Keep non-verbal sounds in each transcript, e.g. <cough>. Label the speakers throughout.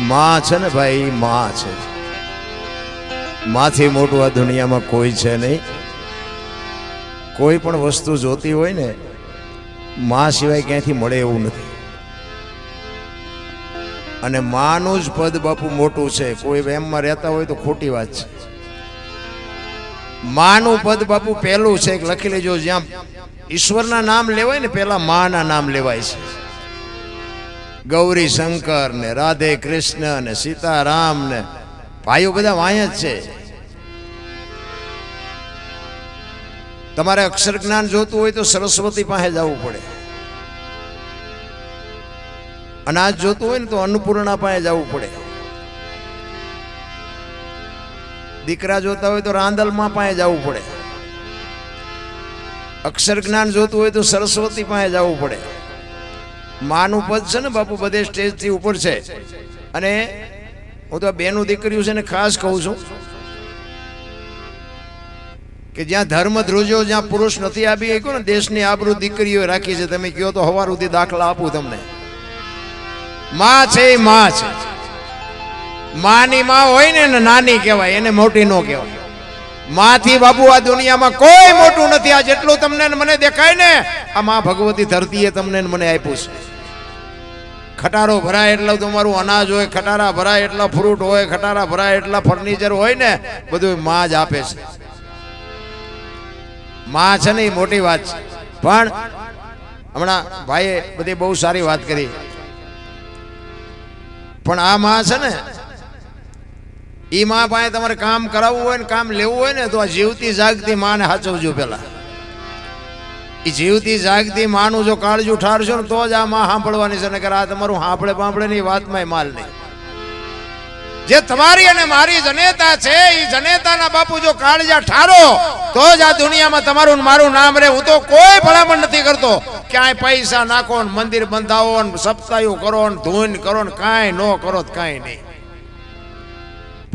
Speaker 1: માં છે ને ભાઈ, માં છે. માથી મોટું આ દુનિયામાં કોઈ છે નહીં. કોઈ પણ વસ્તુ જોતી હોય ને, માં સિવાય ક્યાંથી મળે એવું નથી. અને માનું જ પદ બાપુ મોટું છે. કોઈ એમમાં રહેતા હોય તો ખોટી વાત છે. માનું પદ બાપુ પહેલું છે. લખી લેજો, જ્યાં ઈશ્વરના નામ લેવાય ને, પહેલા માના નામ લેવાય છે. ગૌરી શંકર ને રાધે કૃષ્ણ ને સીતારામ ને ભાઈઓ બધા વાંય જ છે. તમારે અક્ષર જ્ઞાન જોતું હોય તો સરસ્વતી પાસે જવું પડે. અનાજ જોતું હોય ને તો અન્નપૂર્ણા પાસે જવું પડે. દીકરા જોતા હોય તો રાંદલમાં પાસે જવું પડે. અક્ષર જ્ઞાન જોતું હોય તો સરસ્વતી પાસે જવું પડે. માનું પદ છે ને બાપુ, બધે સ્ટેજથી ઉપર છે. અને હું તો બેનું દીકરીઓ છે ને ખાસ કહું છું કે જ્યાં ધર્મ ધ્રુજો જ્યાં પુરુષ નથી આપી શક્યો ને, દેશની આબરૂ દીકરીઓ રાખી છે. તમે કહો તો હવાર સુધી દાખલા આપું તમને. માં છે એ માં છે. માની માં હોય ને નાની કહેવાય, એને મોટી નો કહેવાય. માથી બાબુ આ દુનિયામાં કોઈ મોટું નથી. આ જેટલું તમને મને દેખાય ને, આ માં ભગવતી ધરતીએ તમને મને આપ્યું છે. ખટારો ભરાય એટલે તમારું અનાજ હોય, ખટારા ભરાય એટલા ફ્રૂટ હોય, ખટારા ભરાય એટલા ફર્નિચર હોય ને, બધું માં જ આપે છે. માં છે ને મોટી વાત છે. પણ હમણાં ભાઈએ બધી બહુ સારી વાત કરી. પણ આ માં છે ને ઈ માં પાસે તમારે કામ કરાવવું હોય ને કામ લેવું હોય ને તો આ જીવતી જાગતી માને સાચવજો પેલા. એ જીવતી જાગતી માનું જો કાળજું ઠારશો ને તો જ આ માં સાંભળવાની છે, નકર આ તમારું સાંભળે બાંભળે ની વાતમાં માલ નહીં. જે તમારી અને મારી જનેતા છે એ જનેતાના બાપુ જો કાળજા ઠારો, તો જ આ દુનિયામાં તમારું મારું નામ રહે. હું તો કોઈ ભલામણ નથી કરતો. ક્યાંય પૈસા નાખો ને મંદિર બંધાવો ને સપ્તાહયું કરો ને ધૂન કરો ને કાંઈ ન કરો કાંઈ નહીં.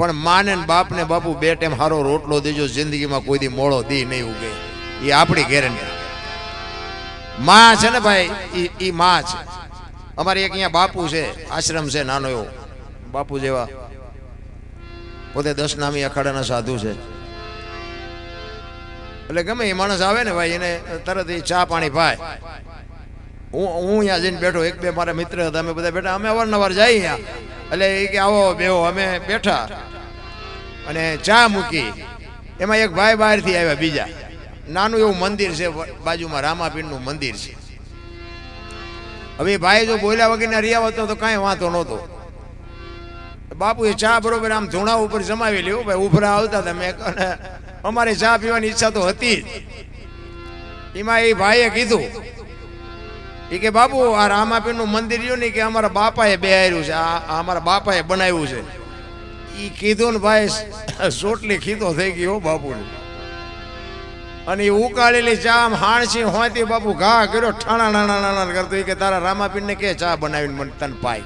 Speaker 1: પણ માને બાપને બાપુ બે ટાઈમ હારો રોટલો દેજો, જિંદગીમાં કોઈ દી મોળો દી નહીં ઉગે. એ આપણી ગેરંટી. માં છે ને ભાઈ એ માં છે. અમારે એક અહીંયા બાપુ છે, આશ્રમ છે, નાનો એવો. બાપુ જેવા. પોતે દસ નામી અખાડાના સાધુ છે. એટલે ગમે એ માણસ આવે ને ભાઈ, એને તરત એ ચા પાણી ભાઈ હું હું અહીંયા જઈને બેઠો, એક બે મારા મિત્ર હતા, અમે બધા બેઠા. અમે અવારનવાર જઈએ અહીંયા. એટલે એ કે આવો બેહો, અમે બેઠા. અને ચા મૂકી. એમાં એક ભાઈ બહારથી આવ્યા બીજા. નાનું એવું મંદિર છે, બાજુમાં રામાપીરનું મંદિર છે. હવે ભાઈ જો બોલ્યા વગરના રહ્યા હતો તો કાંઈ વાંધો નહોતો. બાપુ એ ચા બરોબર આમ ધૂણા ઉપર જમાવી લ્યો, ભાઈ ઉભરા આવતા તમે અમારે ચા પીવાની ઈચ્છા તો હતી જ. એમાં એ ભાઈએ કીધું, એ કે બાપુ, આ રામાપીરનું મંદિર રહ્યું ને કે અમારા બાપાએ બેહાર્યું છે, આ અમારા બાપાએ બનાવ્યું છે. એ કીધું ને ભાઈ સોટલી ખીતો થઈ ગઈ હો બાપુને. અને એ ઉકાળેલી ચા આમ હાણસી હોતી બાપુ ઘા કર્યો, ઠાણા નાના નાના કરતો. કે તારા રામાપીરને કે ચા બનાવીને મને તને પાય.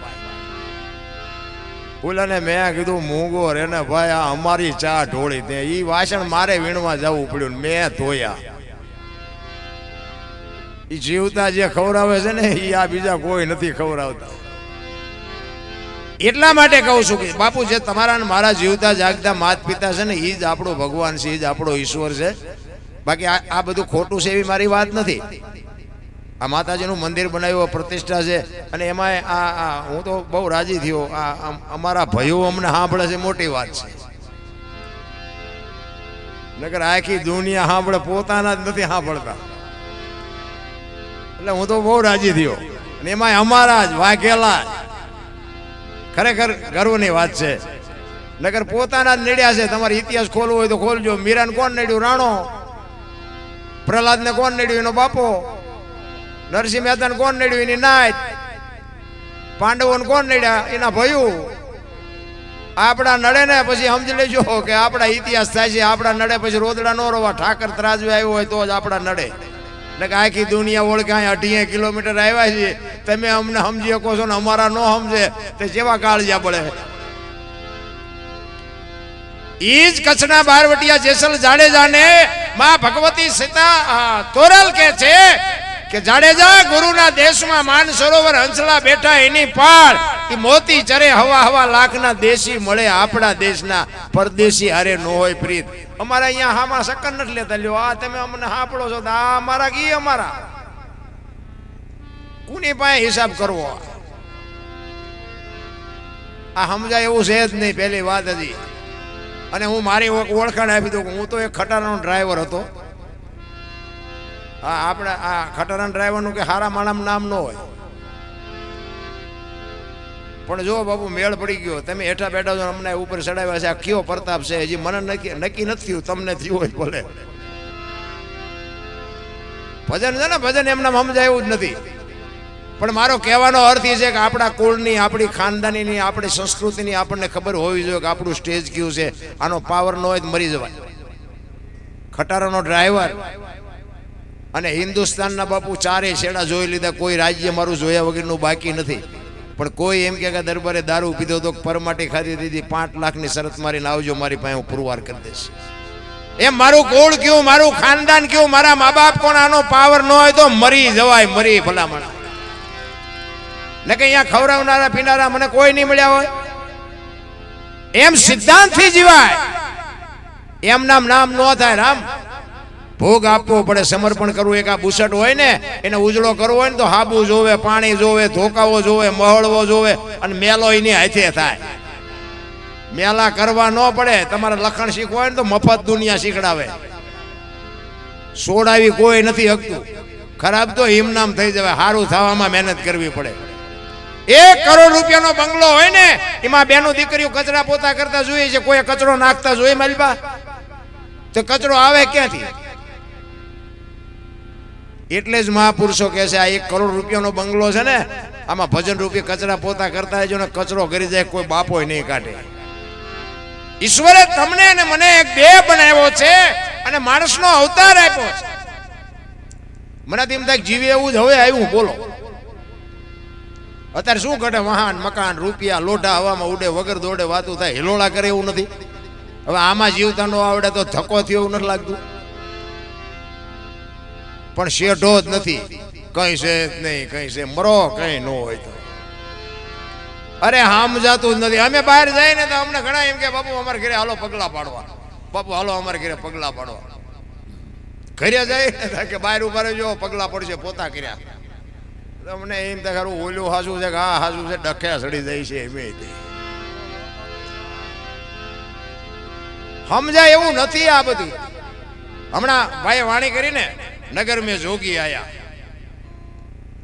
Speaker 1: ઓલાને મેં કીધું, મૂંગો રે ને ભાઈ, આ અમારી ચા ઢોળી તે એ વાસણ મારે વીણવા જવું પડ્યું મેં ધોયા. એ જીવતા જે ખવડાવે છે ને એ આ બીજા કોઈ નથી ખવડાવતા. એટલા માટે કહું છું કે, બાપુ, જે તમારા મારા જીવતા જાગતા માત પિતા છે ને એ જ આપણો ભગવાન છે એ જ આપણો ઈશ્વર છે. બાકી આ બધું ખોટું છે એવી મારી વાત નથી. આ માતાજીનું મંદિર બનાવ્યું પ્રતિષ્ઠા છે. અને એમાં આ હું તો બહુ રાજી થયો. આ અમારા ભાઈઓ અમને સાંભળે છે, મોટી વાત છે. નગર આખી દુનિયા સાંભળે, પોતાના જ નથી સાંભળતા. એટલે હું તો બહુ રાજી થયો. અને એમાં અમારા જ વાઘેલા જ. ખરેખર ગર્વની વાત છે. નગર પોતાના જ લડ્યા છે. તમારે ઇતિહાસ ખોલવો હોય તો ખોલજો. મીરાને કોણ નડ્યું? રાણો. પ્રહલાદને કોણ નડ્યું? એનો બાપો. નરસિંહ મહેતાને કોણ નડ્યું? એની નાત. પાંડવોને કોણ નડ્યા? એના ભયું. આપણા નડે ને પછી સમજી લેજો કે આપણા ઇતિહાસ થાય છે. આપણા નડે પછી રોદડા નો રોવા. ઠાકર ત્રાજવે આવ્યો હોય તો જ આપણા નડે. આખી દુનિયા ઓળખાય અઢીએ કિલોમીટર આવ્યા છીએ. તમે અમને સમજી શકો છો ને અમારા ન સમજે તે જેવા કાળજા પડે. ઈ કચ્છના બારવટિયા જેસલ જાડેજાને માં ભગવતી સીતા તોરલ કે છે કે જાડેજા ગુરુના દેશમાં માન સરોવર હંસલા બેઠા એની પાળ એ મોતી ચરે હવા હવા લાખના દેશી મળે, આપણા દેશના પરદેશી હારે નો હોય પ્રીત. અમારા અહીંયા હામાં સકન નથી લેતા. લ્યો, આ તમે અમને હાપડો છો આ અમારા કી અમારા? કુની પાસે હિસાબ કરવો? આ સમજાય એવું છે જ નહીં, પહેલી વાત હતી અને હું મારી ઓળખાણ આપી દઉં હું તો એક ખટારાનો ડ્રાઈવર હતો. હા આપણે, આ ખટારાના ડ્રાઈવરનું કે હારા માણામ નામ ન હોય. પણ જો બાબુ મેળ પડી ગયો. તમે હેઠા બેઠા છો અમને ઉપર ચડાવ્યા છે. આ કયો પ્રતાપ છે? હજી મને નક્કી નક્કી નથી થયું તમને થયું હોય બોલે ભજન છે ને, ભજન એમને એવું જ નથી. પણ મારો કહેવાનો અર્થ એ છે કે આપણા કુળની, આપણી ખાનદાનીની, આપણી સંસ્કૃતિની આપણને ખબર હોવી જોઈએ કે આપણું સ્ટેજ કયું છે. આનો પાવર ન હોય તો મરી જવાય. ખટારાનો ડ્રાઈવર અને હિન્દુસ્તાનના બાપુ ચારે છેડા જોઈ લીધા. કોઈ રાજ્ય મારું જોયા વગરનું બાકી નથી. પણ કોઈ એમ કે દરબારે દારૂ પીધો તો પરમાટી ખાધી દીધી, પાંચ લાખની શરત મારીને આવજો, મારી પાસે હું પુરવાર કરી દઈશ. એમ મારું કુળ કયું, મારું ખાનદાન કયું, મારા મા બાપ કોણ, આનો પાવર ન હોય તો મરી જવાય, મરી ભલામણ. ને કે અહીંયા ખવડાવનારા, પીનારા મને કોઈ નહીં મળ્યા હોય. એમ સિદ્ધાંતથી જીવાય. એમ નામ નામ ન થાય, રામ. ભોગ આપવો પડે, સમર્પણ કરવું, એક આ બુસટ હોય ને, એને ઉજળો કરવો હોય ને તો હાબુ જોવે, પાણી જોવે, ધોકાવો જોવે, મહળવો જોવે અને મેલો એની હાથે થાય. મેલા કરવા ન પડે, તમારે લખણ શીખવું હોય ને તો મફત દુનિયા શીખડાવે. સોડાવી કોઈ નથી હકતું. ખરાબ તો હિમનામ થઈ જવાય સારું થવામાં મહેનત કરવી પડે. એક કરોડ રૂપિયાનો બંગલો હોય ને, એમાં બેનો દીકરીઓ કચરા પોતા કરતા જોઈએ છે, કોઈ કચરો નાખતા જોઈએ માલિબા તો કચરો આવે ક્યાંથી? એટલે જ મહાપુરુષો કહે છે, આ એક કરોડ રૂપિયાનો બંગલો છે ને, આમાં ભજન રૂપી કચરા પોતા કરતા રહેજો ને કચરો કરી જાય, કોઈ બાપો નહીં કાઢે. ઈશ્વરે તમને અને મને એક દેહ બનાવ્યો છે અને માણસનો અવતાર આપ્યો છે. મને તેમ થાય કે જીવે એવું જ હવે આવ્યું, બોલો. અત્યારે શું ઘટે? વાહન, મકાન, રૂપિયા, લોઢા, હવામાં ઉડે, વગર દોડે વાતું થાય, હિલોળા કરે એવું નથી. હવે આમાં જીવતા નો આવડે તો ધક્કો થયો એવું નથી લાગતું. પણ શેઢો જ નથી. કઈ છે નહીં, કઈ છે. મરો, કઈ ન હોય તો. અરે હામ જાતું જ નથી. અમે બહાર જઈએ ને તો અમને ઘણા એમ કે, બાપુ, અમારે ઘરે હાલો પગલા પાડવા. બાપુ, હાલો અમારે ઘરે પગલા પાડવા. ઘરે જાય કે, બહાર ઊભા રહેજો, પગલા પડશે, પોતા કર્યા. તમને એમ તો ખરું, ઓલું હાસું છે કે આ હાસું છે, ડખ્યા સડી જાય છે, એમ સમજાય એવું નથી આ બધું. હમણાં ભાઈ વાણી કરીને નગર મેં જોગી આયા.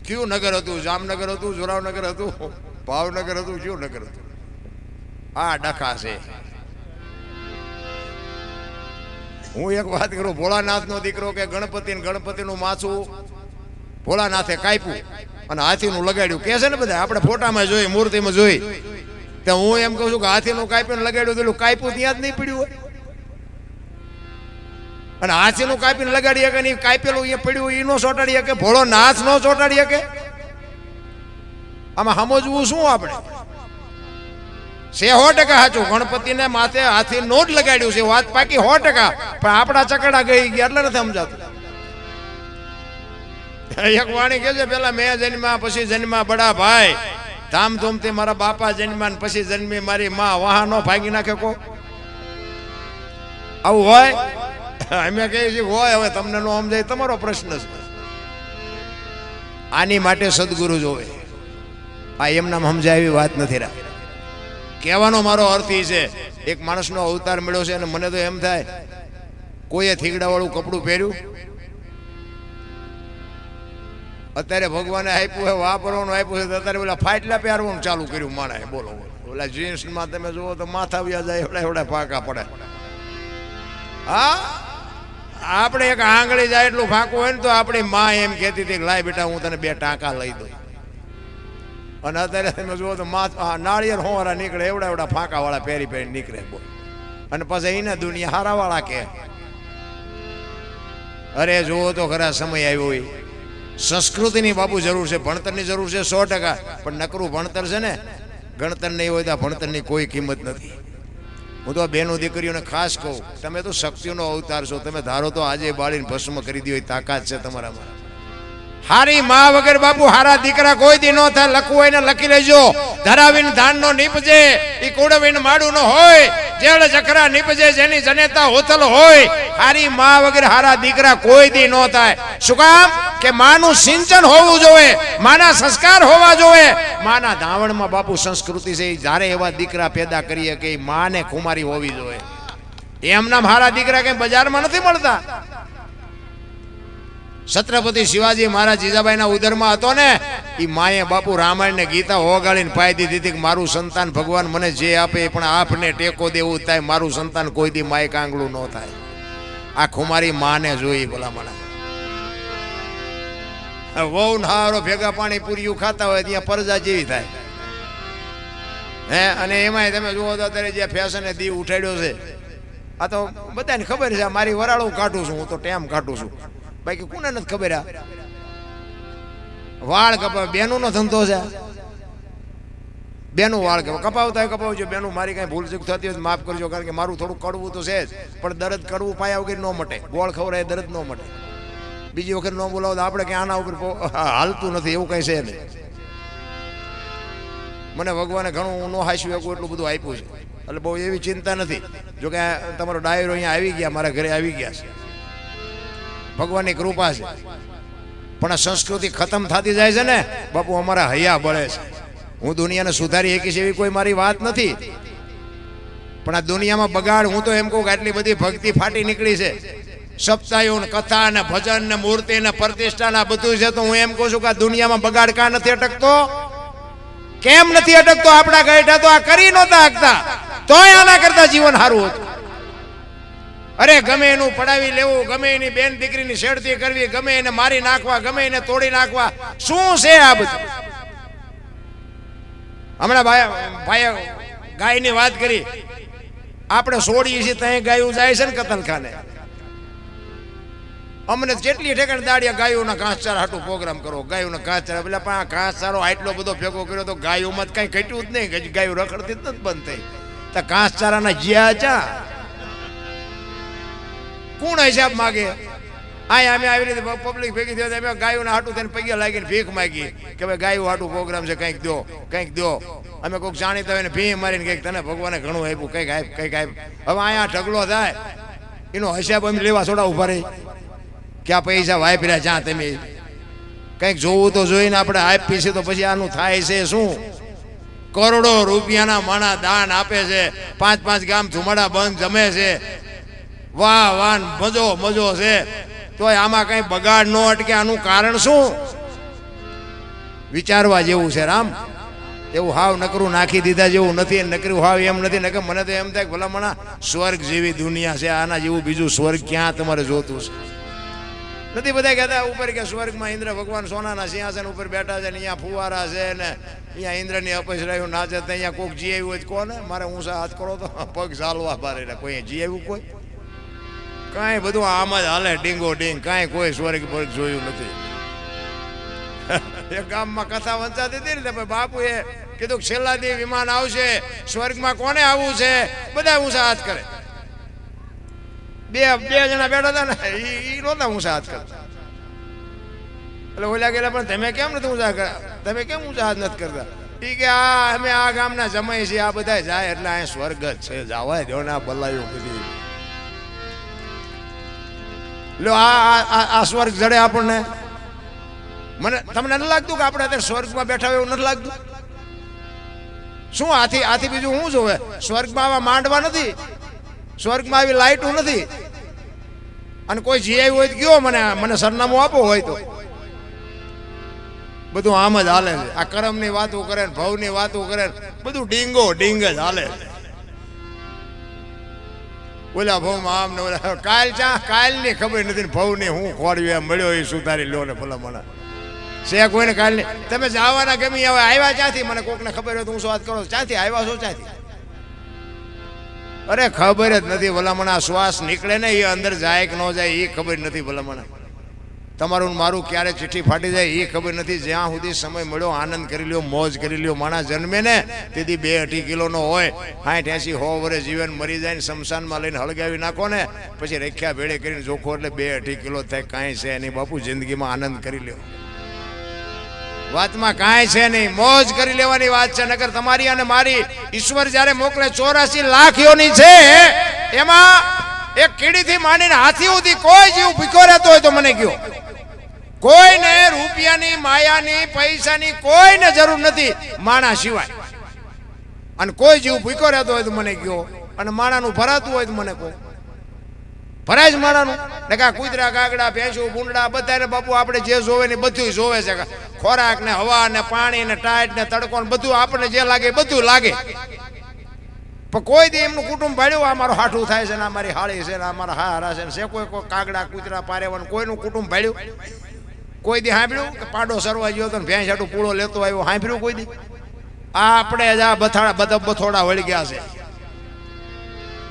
Speaker 1: કયું નગર હતું? જામનગર હતું? જોરાવનગર હતું? ભાવનગર હતું? કયું નગર હતું? આ ડખા છે. હું એક વાત કરું ભોળાનાથ નો દીકરો કે ગણપતિ ગણપતિ નું માથું ભોળાનાથે કાપ્યું અને હાથી નું લગાડ્યું. કે છે ને બધા? આપણે ફોટામાં જોઈ, મૂર્તિમાં જોઈ. તો હું એમ કહું છું કે હાથી નું કાપ્યું લગાડ્યું પેલું કાપ્યું ત્યાં જ નહીં પડ્યું હોય. અને હાથીનું કાપીને લગાડી શકે ને કાપેલું અહીંયા પડ્યું એ નો ચોટાડી શકે, ભોળો નાથ નો ચોટાડી શકે. આમાં સમજવું શું આપણે? સો ટકા સાચું ગણપતિને માથે હાથી નો જ લગાડ્યું છે, વાત પાકી સો ટકા. પણ આપણા ચકડા ગઈ ગયા, એટલે નથી સમજાતું. એક વાણી કે છે પેલા મેં જન્મ્યા, પછી જન્મ્યા બડા ભાઈ. ધામધૂમથી મારા બાપા જન્મ્યા પછી જન્મી મારી માં. વાહનો ભાગી નાખે કો આવું હોય? <laughs> અમે કહીએ છીએ, હોય, હવે તમને નો સમજાય, તમારો પ્રશ્ન છે. આની માટે સદગુરુ જોવે. આ એમનામ સમજાય એવી વાત નથી રાખી કહેવાનો મારો અર્થ એ છે, એક માણસનો અવતાર મળ્યો છે અને મને તો એમ થાય, કોઈએ થીગડાવાળું કપડું પહેર્યું? અત્યારે ભગવાને આપ્યું હોય, વાપરવાનું આપ્યું છે અત્યારે પેલા ફાટલા પહેરવાનું ચાલુ કર્યું માણે બોલો. ઓલા જીન્સમાં તમે જુઓ તો માથા વ્યા જાય, એવડા એવડા પાકા પડે. હા? આપણે એક આંગળી જાય એટલું ફાંકું હોય ને તો આપણી માં એમ કહેતી હતી લાય બેટા, હું તને બે ટાંકા લઈ દઉં. અને અત્યારે તમે જુઓ તો આ નાળિયેર હોવાળા નીકળે, એવડા એવડા ફાંકાવાળા પહેરી પહેરી નીકળે બોલ. અને પછી એને દુનિયા હારાવાળા કે. અરે જુઓ તો ખરા સમય આવ્યો હોય. સંસ્કૃતિની બાપુ જરૂર છે, ભણતરની જરૂર છે સો ટકા. પણ નકરું ભણતર છે ને, ગણતર નહીં હોય તો ભણતરની કોઈ કિંમત નથી. હું તો આ બહેનો દીકરીઓને ખાસ કહું, તમે તો શક્તિનો અવતાર છો, તમે ધારો તો આજે બાળીને ભસ્મ કરી દો તાકાત છે તમારામાં. હારી માં વગર બાપુ હારા દીકરા કોઈ દી નો થાય, લખવું હોય ને લખી લેજો. ધરાવીને ધાન નો નીપજે એ કુડવીને માડું નો હોય જેળ ચકરા નીપજે જેની જનેતા હોથલ હોય, હારી માં વગેરે, હારા દીકરા કોઈ દી ન થાય. શું કામ? કે માનું સિંચન હોવું જોઈએ, માના સંસ્કાર હોવા જોઈએ. માના ધાવણમાં બાપુ સંસ્કૃતિ છે જ્યારે એવા દીકરા પેદા કરીએ કે માને ખુમારી હોવી જોઈએ. એમના હારા દીકરા કઈ બજારમાં નથી મળતા? છત્રપતિ શિવાજી મહારાજ જીજાબાઈના ઉદરમાં હતો ને એ માએ બાપુ રામાયણ ને ગીતા હોગાળીને પાઈ દીધી હતી કે મારું સંતાન ભગવાન મને જે આપે એ પણ આપને ટેકો દેવું થાય, મારું સંતાન કોઈ દી માએ કાંગળું ન થાય. આ ખુમારી માને જોઈ ભલામણા. વહુ હારો ભેગા પાણી પૂર્યું ખાતા હોય ત્યાં પરજા જેવી થાય. હે, અને એમાંય તમે જુઓ તો અત્યારે જે ફેશન દી ઉઠાડ્યો છે. આ તો બધાને ખબર છે મારી વરાળું કાઢું છું, હું તો ટેમ કાઢું છું. બાકી કોને નથી ખબર આ? વાળ કપાવ બેનો નો ધંધો છે. બેનું વાળ કપાવ. કપાવતા કપાવજો. બેનું મારી કઈ ભૂલ ચૂક થતી હોય તો માફ કરજો, કારણ કે મારું થોડું કડવું તો છે જ. પણ દર્દ કડવું પાયા વગર ન મટે. ગોળ ખવડાય દર્દ ન મટે. બીજી વખત ન બોલાવો તો આપણે ક્યાં આના ઉપર હાલતું નથી, એવું કઈ છે નહીં. મને ભગવાને ઘણું ન હાસ્યું એવું એટલું બધું આપ્યું છે. એટલે બહુ એવી ચિંતા નથી. જો કે તમારો ડાયરો અહીંયા આવી ગયા, મારા ઘરે આવી ગયા છે. ભગવાનની કૃપા છે. પણ આ સંસ્કૃતિ ખતમ થતી જાય છે ને, બાપુ, અમારા હૈયા બળે છે. હું દુનિયાને સુધારી શકીશ એવી કોઈ મારી વાત નથી. પણ આ દુનિયામાં બગાડ, હું તો એમ કહું કે આટલી બધી ભક્તિ ફાટી નીકળી છે. સપ્તાહો ને કથા ને ભજન ને મૂર્તિ ને પ્રતિષ્ઠા ને બધું છે તો હું એમ કહું છું કે આ દુનિયામાં બગાડ કા નથી અટકતો? કેમ નથી અટકતો? આપણા ગઈઠા તો આ કરી નહોતા હકતા. તોય આના કરતા જીવન સારું હતું. અરે ગમે એનું પડાવી લેવું, ગમે એની બેન દીકરીની શેડતી કરવી, ગમે એને મારી નાખવા, ગમે એને તોડી નાખવા. શું છે આ બધું? હમણાં ભાઈ ભાઈ ગાયની વાત કરી. આપણે છોડીએ છીએ ત્યાં ગાયું જાય છે ને કતલખાને અમને જેટલી ઠેકાણ દાડિયા ગાયોના ઘાસચારા હાટું પ્રોગ્રામ કરો, ગાયોના ઘાસચારા એટલે પણ આ ઘાસચારો આટલો બધો ભેગો કર્યો તો ગાયોમાં કઈ ઘટ્યું જ નહીં ગાયો રખડતી જ નથી બંધ થઈ. તો ઘાસચારાના જ્યાં ચા? કોણ હિસાબ માગે? અહીંયા અમે આવી રીતે પબ્લિક ભેગી થયો અમે ગાયોના હાટું થઈને પગે લાગીને ભીખ માગી કે ભાઈ ગાયો હાટું પ્રોગ્રામ છે, કંઈક દો કંઈક દો. અમે કોઈક જાણીતા હોય ને ભી મારીને કંઈક તને ભગવાને ઘણું આપ્યું, કંઈક આપ કંઈક આપ. હવે અહીંયા ઢગલો થાય. એનો હિસાબ અમે લેવા થોડા ઊભા રહી. કે આ પૈસા વાપર્યા જ્યાં તમે. કંઈક જોવું તો જોઈને આપણે આપી છે તો પછી આનું થાય છે શું? કરોડો રૂપિયાના માણા દાન આપે છે. પાંચ પાંચ ગામ ધુમાડા બંધ જમે છે. વાહ વાહ, મજો મજો છે. તોય આમાં કઈ બગાડ ન અટકે. આનું કારણ શું? વિચારવા જેવું છે, રામ. એવું હાવ નકરું નાખી દીધા જેવું નથી નકરું હાવ એમ નથી. નકર મને તો એમ થાય ભલા મણા સ્વર્ગ જેવી દુનિયા છે. આના જેવું બીજું સ્વર્ગ ક્યાં તમારે જોતું છે? નથી બધા કહેતા ઉપર કે સ્વર્ગમાં ઇન્દ્ર ભગવાન સોનાના સિંહાસન ઉપર બેઠા છે ને અહીંયા ફુવારા છે ને અહીંયા ઇન્દ્રની અપસરાયું નાચે અહીંયા કોઈક જી હોય તો કોને? મારે ઊંચા હાથ કરો તો પગ ચાલવા બારે કોઈ. જી આવ્યું કોઈ? કાંઈ બધું આમ જ હાલે, ડીંગો, ડીંગ. કાંઈ કોઈ સ્વર્ગ પર જોયું નથી. <laughs> એક ગામમાં કથા વંચાતી હતી ને તો બાપુ એ કીધું છેલ્લા દી વિમાન આવશે, સ્વર્ગમાં કોને આવવું છે? બધા ઊંચા હાથ કરે. બે બે જણા બેઠા હતા ને એ નહોતા ઊંચા હાથ કરતા. એટલે ઓલા ગયેલા, પણ તમે કેમ નથી ઊંચા કરતા તમે કેમ ઊંચા હાથ નથી કરતા? એ કે, આ, અમે આ ગામના જમાઈ છીએ, આ બધા જાય એટલે અહીંયા સ્વર્ગ જ છે, જવાય દો ને આ બલાયું બધી. લો, આ, આ- સ્વર્ગ જડે આપણને. મને, તમને નથી લાગતું કે આપણે અત્યારે સ્વર્ગમાં બેઠા એવું નથી લાગતું? શું આથી આથી બીજું શું જોવે? સ્વર્ગમાં આવા માંડવા નથી. સ્વર્ગમાં આવી લાઇટું નથી. અને કોઈ જીઆઈ હોય તો કયો મને મને સરનામું આપો હોય તો. બધું આમ જ હાલે છે. આ કરમની વાતો કરે ભવની વાતો કરે ને બધું ડીંગો ડીંગ જ હાલે છે. ઓલા ભવમાં આમ ને ઓલા કાલ ચા કાલની ખબર નથી ને ભવની હું ખોડ્યું એમ મળ્યો એ સુધારી લો ને ભલા મને છે કોઈને કાલની? તમે જવાના ગમી હવે આવ્યા ક્યાંથી? મને કોકને ખબર હોય તો હું શું વાત કરો? ક્યાંથી? આવ્યા છો ચાથી અરે ખબર જ નથી ભલામણ. આ શ્વાસ નીકળે ને એ અંદર જાય કે ન જાય એ ખબર નથી ભલામણ. તમારું મારું ક્યારે ચિઠ્ઠી ફાટી જાય એ ખબર નથી. જ્યાં સુધી સમય મળ્યો, આનંદ કરી લ્યો, મોજ કરી લ્યો. માણસ જન્મે ને, તેથી બે અઢી કિલોનો હોય. સાઠ એસી હો વરે જીવન મરી જાય ને શમશાનમાં લઈને હળગાવી નાખો ને, પછી રેખ્યા ભેળે કરીને જોખો એટલે બે અઢી કિલો થાય, કાંઈ છે નહીં. બાપુ, જિંદગીમાં આનંદ કરી લ્યો. વાતમાં કાંઈ છે નહીં. મોજ કરી લેવાની વાત છે. નગર તમારી અને મારી ઈશ્વર જ્યારે મોકલે, ચોરાસી લાખ યોની છે, એમાં એક કીડીથી માંડીને હાથી સુધી કોઈ જીવ ભીખો રહેતો હોય તો મને કયો. કોઈને રૂપિયાની, માયાની, પૈસાની કોઈને જરૂર નથી માણા સિવાય. અને કોઈ જીવ ભૂખ્યો રહેતો હોય તો મને કયો. અને માણાનું ભરાતું હોય તો મને કહો. ભરાય જ માણાનું. ને કા કૂતરા કાગડા ભેંસું ભૂંડા બધાને બાપુ આપણે જે જોવે ને બધું જોવે છે. ખોરાક ને હવા ને પાણી ને ટાઈટ ને તડકો ને બધું આપણને જે લાગે એ બધું લાગે. પણ કોઈ દી એમનું કુટુંબ ભાડ્યું આ મારું હાઠું થાય છે ને આ મારી હાળી છે ને આ મારા હારા છે ને છે કોઈ કોઈ કાગડા કૂતરા પારેવાનું, કોઈનું કુટુંબ ભાડ્યું કોઈ દી સાંભળ્યું કે પાડો સરવા ગયો ને ભેંસ હાટું પૂળો લેતો આવ્યો? સાંભળ્યું કોઈ દી? આ આપણે જ આ બથાડા બધા બથોડા વળી ગયા છે.